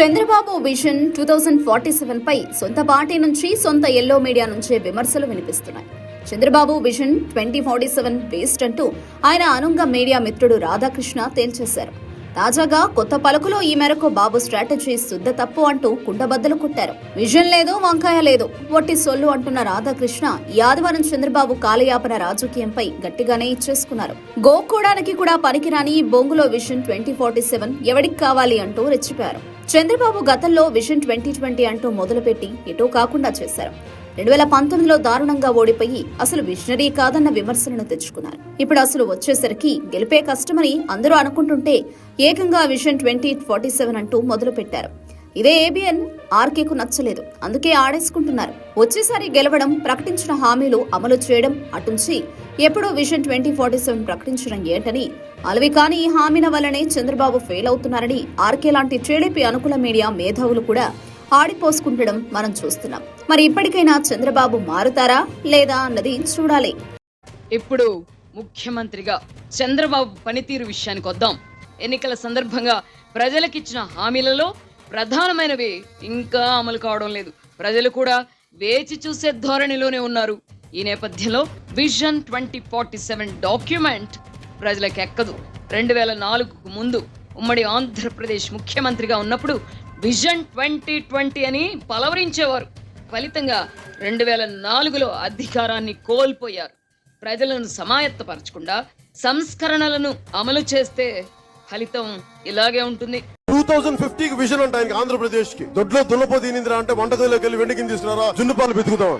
Chandrababu vision two thousand forty seven పై సొంత party నుంచి సొంత ఎల్లో మీడియా నుంచే విమర్శలు వినిపిస్తున్నాయి. Chandrababu vision twenty forty seven waste అంటూ ఆయన అనుంగ మీడియా మిత్రుడు రాధాకృష్ణ తేల్చేశారు. తాజాగా కొత్త పలుకులో ఈ మేరకు బాబు స్ట్రాటజీ శుద్ధ తప్పు అంటూ కుండబద్దలు కుట్టారు. విజన్ లేదు వంకాయ లేదు వట్టి సొల్లు అంటున్న రాధాకృష్ణ ఈ ఆదివారం చంద్రబాబు కాలయాపన రాజకీయంపై గట్టిగానే ఇచ్చేసుకున్నారు. గోకోడానికి కూడా పనికిరాని బొంగులో విజన్ ట్వంటీ ఫార్టీ సెవెన్ ఎవడికి కావాలి అంటూ రెచ్చిపారు చంద్రబాబు గతంలో విజన్ ట్వంటీ ట్వంటీ అంటూ మొదలుపెట్టి ఎటూ కాకుండా చేశారు. రెండు వేల పంతొమ్మిదిలో దారుణంగా ఓడిపోయి అసలు మిషనరీ కాదన్న విమర్శలను తెచ్చుకున్నారు. ఇప్పుడు అసలు వచ్చేసరికి గెలిపే కష్టమని అందరూ అనుకుంటుంటే ఏకంగా విజన్ ట్వంటీ ఫార్టీ సెవెన్ అంటూ మొదలు పెట్టారు ఇదే ఏబిఎన్ ఆర్కేకు నచ్చలేదు. అందుకే ఆడేసుకుంటున్నారు. వచ్చేసారి గెలవడం ప్రకటించిన హామీలు అమలు చేయడం అటుంచి ఎప్పుడో విజన్ ట్వంటీ ఫార్టీ సెవెన్ ప్రకటించడం ఏంటని అలవి కాని ఈ హామీల వల్లనే చంద్రబాబు ఫెయిల్ అవుతున్నారని ఆర్కే లాంటి టీడీపీ అనుకూల మీడియా మేధావులు కూడా ఆడిపోసుకుంటడం మనం చూస్తున్నాం. మరి ఇప్పటికైనా చంద్రబాబు మారుతారా లేదా అన్నది చూడాలి. ఇప్పుడు ముఖ్యమంత్రిగా చంద్రబాబు పనితీరు విషయానికి వద్దాం. ఎన్నికల సందర్భంగా ప్రజలకిచ్చిన హామీలలో ప్రధానమైనవి ఇంకా అమలు కావడం లేదు. ప్రజలు కూడా వేచి చూసే ధోరణిలోనే ఉన్నారు. ఈ నేపథ్యంలో vision twenty forty seven document ప్రజలకు ఎక్కదు రెండు వేల నాలుగుకు ముందు ఉమ్మడి ఆంధ్రప్రదేశ్ ముఖ్యమంత్రిగా ఉన్నప్పుడు విజన్ ట్వంటీ ట్వంటీ అని పలవరించేవారు. ఫలితంగా రెండు వేల నాలుగులో అధికారాన్ని కోల్పోయారు. ప్రజలను సమాయత్తపరచకుండా సంస్కరణలను అమలు చేస్తే ఫలితం ఇలాగే ఉంటుంది. టూ థౌసండ్ ఫిఫ్టీ విజన్ అంట ఆయనకి ఆంధ్రప్రదేశ్కి దొడ్లో దున్నపో తినిందిరా అంటే వంటగదిలోకి వెళ్ళి వెండి కింద తీసుకురారా? జున్ను పాలు వెతుకుతాం